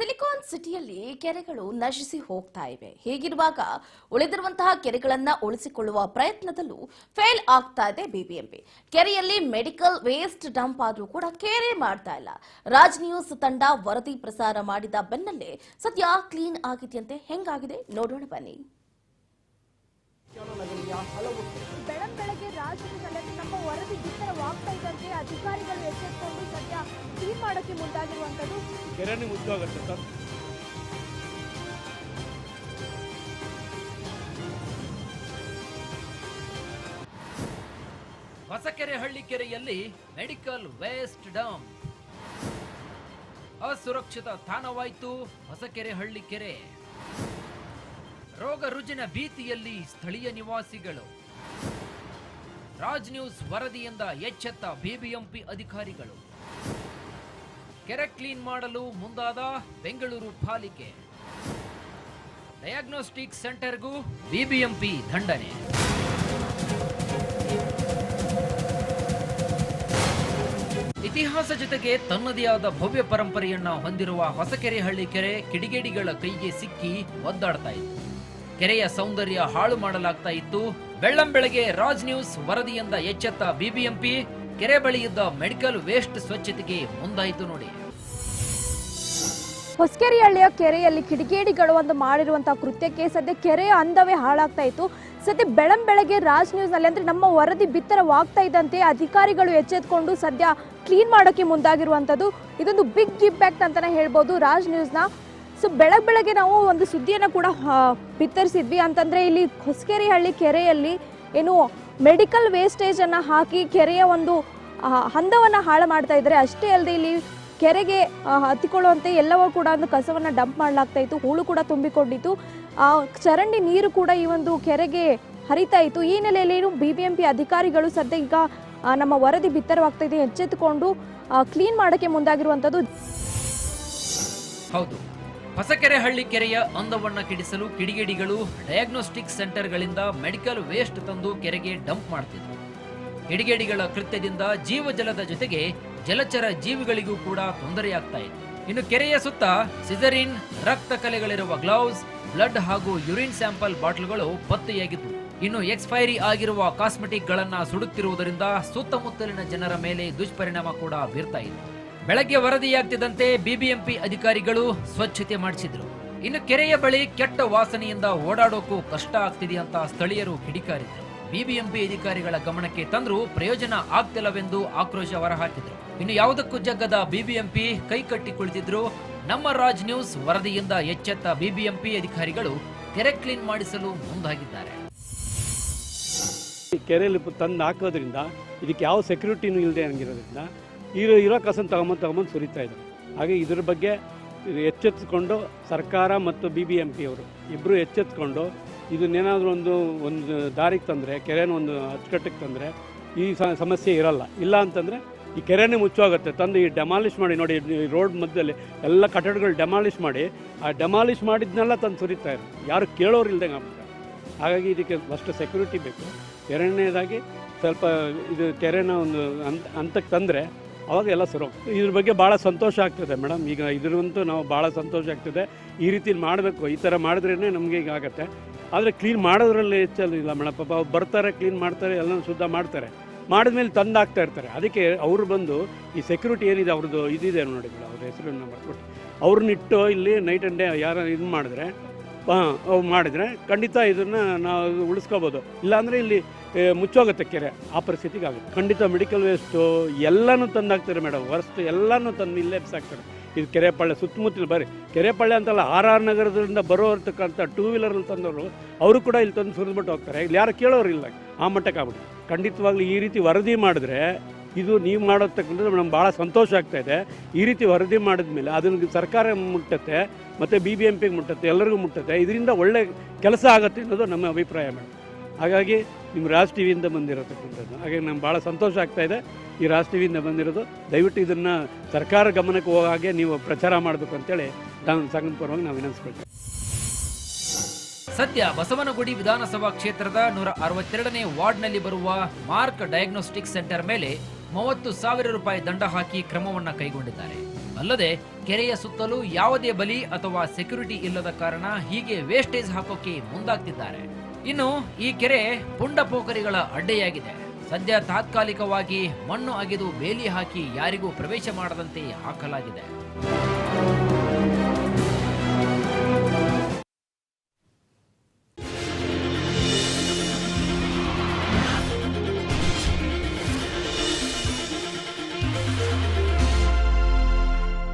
Silicon ಸಿಟಿಯಲ್ಲಿ ಕೆರೆಗಳು ನಶಿಸಿ ಹೋಗ್ತಾ ಇವೆ. ಹೀಗಿರುವಾಗ ಉಳಿದಿರುವಂತಹ ಕೆರೆಗಳನ್ನ ಉಳಿಸಿಕೊಳ್ಳುವ ಪ್ರಯತ್ನದಲ್ಲೂ ಫೇಲ್ ಆಗ್ತಾ ಇದೆ ಬಿಬಿಎಂಪಿ. ಕೆರೆಯಲ್ಲಿ ಮೆಡಿಕಲ್ ವೇಸ್ಟ್ ಡಂಪ್ ಆದರೂ ಕೂಡ ಕೆರೆ ಮಾಡ್ತಾ ಇಲ್ಲ. ರಾಜ್ ನ್ಯೂಸ್ ತಂಡ ವರದಿ ಪ್ರಸಾರ ಮಾಡಿದ ಬೆನ್ನಲ್ಲೇ ಸದ್ಯ ಕ್ಲೀನ್ ಆಗಿದೆಯಂತೆ. ಹೆಂಗಾಗಿದೆ? ನೋಡೋಣ ಬನ್ನಿ. ಬೆಳಂ ಬೆಳಗ್ಗೆ ರಾಜ್ಯದಲ್ಲಿ ನಮ್ಮ ವರದಿ ಬಿತ್ತರವಾಗ್ತಾ ಇದ್ದಂತೆ ಅಧಿಕಾರಿಗಳು ಎಚ್ಚೆತ್ತುಕೊಂಡು ಸದ್ಯ ಕ್ಲೀನ್ ಮಾಡೋಕೆ ಮುಂದಾಗಿರುವಂತದ್ದು ಕೆರೆನೇ ಮುಚ್ಚೋಗುತ್ತೆ ಸರ್. ಹೊಸಕೆರೆ ಹಳ್ಳಿ ಕೆರೆಯಲ್ಲಿ ಮೆಡಿಕಲ್ ವೇಸ್ಟ್ ಡಂಪ್ ಅಸುರಕ್ಷಿತ ತಾಣವಾಯಿತು ಹೊಸಕೆರೆ ಹಳ್ಳಿ ಕೆರೆ. ರೋಗ ರುಜಿನ ಭೀತಿಯಲ್ಲಿ ಸ್ಥಳೀಯ ನಿವಾಸಿಗಳು. ರಾಜ್ ನ್ಯೂಸ್ ವರದಿಯಿಂದ ಎಚ್ಚೆತ್ತ ಬಿಬಿಎಂಪಿ ಅಧಿಕಾರಿಗಳು. ಕೆರೆ ಕ್ಲೀನ್ ಮಾಡಲು ಮುಂದಾದ ಬೆಂಗಳೂರು ಪಾಲಿಕೆ. ಡಯಾಗ್ನೋಸ್ಟಿಕ್ ಸೆಂಟರ್ಗೂ ಬಿಬಿಎಂಪಿ ದಂಡನೆ. ಇತಿಹಾಸ ಜೊತೆಗೆ ತನ್ನದೇ ಆದ ಭವ್ಯ ಪರಂಪರೆಯನ್ನ ಹೊಂದಿರುವ ಹೊಸಕೆರೆಹಳ್ಳಿ ಕೆರೆ ಕಿಡಿಗೇಡಿಗಳ ಕೈಗೆ ಸಿಕ್ಕಿ ಒದ್ದಾಡ್ತಾ ಇತ್ತು. ಕೆರೆಯ ಸೌಂದರ್ಯ ಹಾಳು ಮಾಡಲಾಗ್ತಾ ಇತ್ತು. ಬೆಳ್ಳಂ ಬೆಳಗ್ಗೆ ರಾಜ್ ನ್ಯೂಸ್ ವರದಿಯಿಂದ ಎಚ್ಚೆತ್ತ ಬಿಬಿಎಂಪಿ. ಕೆರೆ ಬಳಿ ಇದ್ದ ಮೆಡಿಕಲ್ ವೇಸ್ಟ್ ಸ್ವಚ್ಛತೆಗೆ ಮುಂದಾಯಿತು ನೋಡಿ. ಹೊಸಕೆರೆಹಳ್ಳಿಯ ಕೆರೆಯಲ್ಲಿ ಕಿಡಿಗೇಡಿಗಳು ಒಂದು ಮಾಡಿರುವಂತಹ ಕೃತ್ಯಕ್ಕೆ ಸದ್ಯ ಕೆರೆಯ ಅಂದವೇ ಹಾಳಾಗ್ತಾ ಇತ್ತು. ಸದ್ಯ ಬೆಳಂ ಬೆಳಗ್ಗೆ ರಾಜ್ ನ್ಯೂಸ್ನಲ್ಲಿ ಅಂದ್ರೆ ನಮ್ಮ ವರದಿ ಬಿತ್ತರವಾಗ್ತಾ ಇದ್ದಂತೆ ಅಧಿಕಾರಿಗಳು ಎಚ್ಚೆತ್ಕೊಂಡು ಸದ್ಯ ಕ್ಲೀನ್ ಮಾಡೋಕೆ ಮುಂದಾಗಿರುವಂಥದ್ದು ಇದೊಂದು ಬಿಗ್ ಇಂಪ್ಯಾಕ್ಟ್ ಅಂತಾನೆ ಹೇಳ್ಬೋದು. ರಾಜ್ ನ್ಯೂಸ್ನ ಸೊ ಬೆಳಗ್ಗೆ ಬೆಳಗ್ಗೆ ನಾವು ಒಂದು ಸುದ್ದಿಯನ್ನು ಕೂಡ ಬಿತ್ತರಿಸಿದ್ವಿ. ಅಂತಂದ್ರೆ ಇಲ್ಲಿ ಹೊಸಕೆರೆಹಳ್ಳಿ ಕೆರೆಯಲ್ಲಿ ಏನು ಮೆಡಿಕಲ್ ವೇಸ್ಟೇಜನ್ನು ಹಾಕಿ ಕೆರೆಯ ಒಂದು ಹಂದವನ್ನು ಹಾಳು ಮಾಡ್ತಾ ಇದ್ದಾರೆ. ಅಷ್ಟೇ ಅಲ್ಲದೆ ಇಲ್ಲಿ ಕೆರೆಗೆ ಹತ್ತಿಕೊಳ್ಳುವಂತೆ ಎಲ್ಲವೂ ಕೂಡ ಒಂದು ಕಸವನ್ನು ಡಂಪ್ ಮಾಡಲಾಗ್ತಾ ಇತ್ತು. ಹೂಳು ಕೂಡ ತುಂಬಿಕೊಂಡಿತ್ತು. ಚರಂಡಿ ನೀರು ಕೂಡ ಈ ಒಂದು ಕೆರೆಗೆ ಹರಿತಾ ಇತ್ತು. ಈ ನೆಲೆಯಲ್ಲಿ ಏನು ಬಿ ಬಿ ಎಂ ಪಿ ಅಧಿಕಾರಿಗಳು ಸದ್ಯ ಈಗ ನಮ್ಮ ವರದಿ ಬಿತ್ತರವಾಗ್ತಾ ಇದೆ. ಎಚ್ಚೆತ್ತುಕೊಂಡು ಕ್ಲೀನ್ ಮಾಡೋಕ್ಕೆ ಮುಂದಾಗಿರುವಂಥದ್ದು. ಹೌದು. ಹೊಸಕೆರೆ ಹಳ್ಳಿ ಕೆರೆಯ ಅಂದವನ್ನ ಕೆಡಿಸಲು ಕಿಡಿಗೇಡಿಗಳು ಡಯಾಗ್ನೋಸ್ಟಿಕ್ ಸೆಂಟರ್ಗಳಿಂದ ಮೆಡಿಕಲ್ ವೇಸ್ಟ್ ತಂದು ಕೆರೆಗೆ ಡಂಪ್ ಮಾಡ್ತಿದ್ರು. ಕಿಡಿಗೇಡಿಗಳ ಕೃತ್ಯದಿಂದ ಜೀವಜಲದ ಜೊತೆಗೆ ಜಲಚರ ಜೀವಿಗಳಿಗೂ ಕೂಡ ತೊಂದರೆಯಾಗ್ತಾ ಇತ್ತು ಇನ್ನು ಕೆರೆಯ ಸುತ್ತ ಸಿಜರಿನ್ ರಕ್ತ ಕಲೆಗಳಿರುವ ಗ್ಲೌಸ್ ಬ್ಲಡ್ ಹಾಗೂ ಯುರಿನ್ ಸ್ಯಾಂಪಲ್ ಬಾಟ್ಲುಗಳು ಪತ್ತೆಯಾಗಿದ್ದವು ಇನ್ನು ಎಕ್ಸ್ಪೈರಿ ಆಗಿರುವ ಕಾಸ್ಮೆಟಿಕ್ ಗಳನ್ನ ಸುಡುತ್ತಿರುವುದರಿಂದ ಸುತ್ತಮುತ್ತಲಿನ ಜನರ ಮೇಲೆ ದುಷ್ಪರಿಣಾಮ ಕೂಡ ಬೀರ್ತಾ ಇತ್ತು ಬೆಳಗ್ಗೆ ವರದಿಯಾಗ್ತಿದ್ದಂತೆ ಬಿಬಿಎಂಪಿ ಅಧಿಕಾರಿಗಳು ಸ್ವಚ್ಛತೆ ಮಾಡಿಸಿದ್ರು. ಇನ್ನು ಕೆರೆಯ ಬಳಿ ಕೆಟ್ಟ ವಾಸನೆಯಿಂದ ಓಡಾಡೋಕ್ಕೂ ಕಷ್ಟ ಆಗ್ತಿದೆ ಅಂತ ಸ್ಥಳೀಯರು ಕಿಡಿಕಾರಿದ್ರು. ಬಿಬಿಎಂಪಿ ಅಧಿಕಾರಿಗಳ ಗಮನಕ್ಕೆ ತಂದ್ರು ಪ್ರಯೋಜನ ಆಗ್ತಿಲ್ಲವೆಂದು ಆಕ್ರೋಶ ಹೊರಹಾಕಿದ್ರು. ಇನ್ನು ಯಾವುದಕ್ಕೂ ಜಗ್ಗದ ಬಿಬಿಎಂಪಿ ಕೈ ಕಟ್ಟಿ ಕುಳಿತಿದ್ರು. ನಮ್ಮ ರಾಜ್ ನ್ಯೂಸ್ ವರದಿಯಿಂದ ಎಚ್ಚೆತ್ತ ಬಿಬಿಎಂಪಿ ಅಧಿಕಾರಿಗಳು ಕೆರೆ ಕ್ಲೀನ್ ಮಾಡಿಸಲು ಮುಂದಾಗಿದ್ದಾರೆ. ಕೆರೆಯಲ್ಲಿ ತಂದು ಹಾಕೋದ್ರಿಂದ ಇದಕ್ಕೆ ಯಾವ ಸೆಕ್ಯೂರಿಟಿನೂ ಇಲ್ಲದೆ ಹಂಗಿರೋದ್ರಿಂದ ಇರೋ ಇರೋ ಕಸನ ತಗೊಂಬಂದು ತಗೊಂಬಂದು ಸುರಿತಾ ಇದ್ದಾರೆ. ಹಾಗೆ ಇದ್ರ ಬಗ್ಗೆ ಎಚ್ಚೆತ್ತುಕೊಂಡು ಸರ್ಕಾರ ಮತ್ತು ಬಿ ಬಿ ಎಂ ಪಿ ಅವರು ಇಬ್ಬರು ಎಚ್ಚೆತ್ಕೊಂಡು ಇದನ್ನೇನಾದರೂ ಒಂದು ಒಂದು ದಾರಿಗೆ ತಂದರೆ, ಕೆರೆನ ಒಂದು ಅಚ್ಚುಕಟ್ಟಿಗೆ ತಂದರೆ ಈ ಸಮಸ್ಯೆ ಇರಲ್ಲ. ಇಲ್ಲ ಅಂತಂದರೆ ಈ ಕೆರೆನೇ ಮುಚ್ಚೋಗುತ್ತೆ ತಂದು ಈ ಡೆಮಾಲಿಷ್ ಮಾಡಿ ನೋಡಿ ರೋಡ್ ಮಧ್ಯದಲ್ಲಿ ಎಲ್ಲ ಕಟ್ಟಡಗಳು ಡೆಮಾಲಿಷ್ ಮಾಡಿ, ಆ ಡೆಮಾಲಿಷ್ ಮಾಡಿದ್ನೆಲ್ಲ ತಂದು ಸುರಿತಾ ಇದ್ದಾರೆ ಯಾರು ಕೇಳೋರು ಆಗ್ಬಿಟ್ಟಾರೆ ಹಾಗಾಗಿ ಇದಕ್ಕೆ ಫಸ್ಟ್ ಸೆಕ್ಯೂರಿಟಿ ಬೇಕು. ಎರಡನೇದಾಗಿ ಸ್ವಲ್ಪ ಇದು ಕೆರೆನ ಒಂದು ಹಂತಕ್ಕೆ ತಂದರೆ ಅವಾಗ ಎಲ್ಲ ಸರಿ ಹೋಗ್ತದೆ ಇದ್ರ ಬಗ್ಗೆ ಭಾಳ ಸಂತೋಷ ಆಗ್ತದೆ ಮೇಡಮ್. ಈಗ ಇದ್ರಂತೂ ನಾವು ಭಾಳ ಸಂತೋಷ ಆಗ್ತದೆ. ಈ ರೀತಿ ಮಾಡಬೇಕು, ಈ ಥರ ಮಾಡಿದ್ರೇ ನಮಗೆ ಈಗ ಆಗುತ್ತೆ. ಆದರೆ ಕ್ಲೀನ್ ಮಾಡೋದ್ರಲ್ಲಿ ಹೆಚ್ಚಲ್ಲ ಮೇಡಮ್. ಪಾಪ ಅವ್ರು ಬರ್ತಾರೆ ಕ್ಲೀನ್ ಮಾಡ್ತಾರೆ ಎಲ್ಲ ಶುದ್ಧ ಮಾಡ್ತಾರೆ. ಮಾಡಿದ್ಮೇಲೆ ತಂದು ಆಗ್ತಾ ಇರ್ತಾರೆ. ಅದಕ್ಕೆ ಅವರು ಬಂದು ಈ ಸೆಕ್ಯೂರಿಟಿ ಏನಿದೆ, ಅವ್ರದ್ದು ಇದಿದೆ ನೋಡಿ ಮೇಡಮ್, ಅವ್ರ ಹೆಸರನ್ನು ಬರ್ಕೊಟ್ಟು ಅವ್ರನ್ನಿಟ್ಟು ಇಲ್ಲಿ ನೈಟ್ ಆ್ಯಂಡ್ ಡೇ ಯಾರು ಇದು ಮಾಡಿದ್ರೆ, ಹಾಂ ಮಾಡಿದರೆ ಖಂಡಿತ ಇದನ್ನು ನಾವು ಉಳಿಸ್ಕೋಬೋದು. ಇಲ್ಲಾಂದರೆ ಇಲ್ಲಿ ಮುಚ್ಚೋಗುತ್ತೆ ಕೆರೆ. ಆ ಪರಿಸ್ಥಿತಿಗೆ ಆಗುತ್ತೆ. ಖಂಡಿತ ಮೆಡಿಕಲ್ ವೇಸ್ಟು ಎಲ್ಲನೂ ತಂದಾಗ್ತಾರೆ ಮೇಡಮ್. ವರ್ಸ್ಟ್ ಎಲ್ಲನೂ ತಂದು ಇಲ್ಲೇ ಬಿಸಾಕ್ತಾರೆ. ಇದು ಕೆರೆಪಳ್ಳೆ ಸುತ್ತಮುತ್ತಲು ಬರೀ ಕೆರೆಪಳ್ಳೆ ಅಂತಲ್ಲ, ಆರ್ ಆರ್ ನಗರದಿಂದ ಬರೋರ್ತಕ್ಕಂಥ ಟೂ ವೀಲರಲ್ಲಿ ತಂದವರು, ಅವರು ಕೂಡ ಇಲ್ಲಿ ತಂದು ಸುರಿದ್ಬಿಟ್ಟು ಹೋಗ್ತಾರೆ. ಇಲ್ಲಿ ಯಾರು ಕೇಳೋರಿಲ್ಲ ಆ ಮಟ್ಟಕ್ಕೆ ಆಗ್ಬಿಟ್ಟು. ಖಂಡಿತವಾಗ್ಲೂ ಈ ರೀತಿ ವರದಿ ಮಾಡಿದ್ರೆ ಇದು ನೀವು ಮಾಡೋತಕ್ಕಂಥದ್ದು ನಮ್ಗೆ ಭಾಳ ಸಂತೋಷ ಆಗ್ತಾ ಇದೆ. ಈ ರೀತಿ ವರದಿ ಮಾಡಿದ್ಮೇಲೆ ಅದನ್ನು ಸರ್ಕಾರ ಮುಟ್ಟತ್ತೆ, ಮತ್ತು ಬಿ ಬಿ ಎಂ ಪಿಗೆ ಮುಟ್ಟತ್ತೆ, ಎಲ್ಲರಿಗೂ ಮುಟ್ಟತ್ತೆ. ಇದರಿಂದ ಒಳ್ಳೆ ಕೆಲಸ ಆಗುತ್ತೆ ಅನ್ನೋದು ನಮ್ಮ ಅಭಿಪ್ರಾಯ ಮೇಡಮ್. ಹಾಗಾಗಿ ನಿಮ್ಮ ರಾಜ್ ಟಿ ವಿಯಿಂದ ಬಂದಿರತಕ್ಕಂಥದ್ದು ಹಾಗೆ ನಮ್ಗೆ ಭಾಳ ಸಂತೋಷ ಆಗ್ತಾ ಇದೆ. ಈ ರಾಜ್ ಟಿ ಬಂದಿರೋದು. ದಯವಿಟ್ಟು ಇದನ್ನು ಸರ್ಕಾರ ಗಮನಕ್ಕೆ ಹೋಗೋ ಹಾಗೆ ನೀವು ಪ್ರಚಾರ ಮಾಡಬೇಕು ಅಂತೇಳಿ ನಾನು ಸಂಘದ ಪರವಾಗಿ ನಾವು ವಿನಂತಿಸ್ಕೊಳ್ತೀವಿ. ಸದ್ಯ ಬಸವನಗುಡಿ ವಿಧಾನಸಭಾ ಕ್ಷೇತ್ರದ ನೂರ ಅರವತ್ತೆರಡನೇ ವಾರ್ಡ್ನಲ್ಲಿ ಬರುವ ಮಾರ್ಕ್ ಡಯಾಗ್ನೋಸ್ಟಿಕ್ ಸೆಂಟರ್ ಮೇಲೆ ಮೂವತ್ತು ಸಾವಿರ ರೂಪಾಯಿ ದಂಡ ಹಾಕಿ ಕ್ರಮವನ್ನು ಕೈಗೊಂಡಿದ್ದಾರೆ. ಅಲ್ಲದೆ ಕೆರೆಯ ಸುತ್ತಲೂ ಯಾವುದೇ ಬಲಿ ಅಥವಾ ಸೆಕ್ಯೂರಿಟಿ ಇಲ್ಲದ ಕಾರಣ ಹೀಗೆ ವೇಸ್ಟೇಜ್ ಹಾಕೋಕೆ ಮುಂದಾಗ್ತಿದ್ದಾರೆ. ಇನ್ನು ಈ ಕೆರೆ ಪುಂಡ ಪೋಖರಿಗಳ ಅಡ್ಡೆಯಾಗಿದೆ. ಸದ್ಯ ತಾತ್ಕಾಲಿಕವಾಗಿ ಮಣ್ಣು ಅಗೆದು ಬೇಲಿ ಹಾಕಿ ಯಾರಿಗೂ ಪ್ರವೇಶ ಮಾಡದಂತೆ ಹಾಕಲಾಗಿದೆ.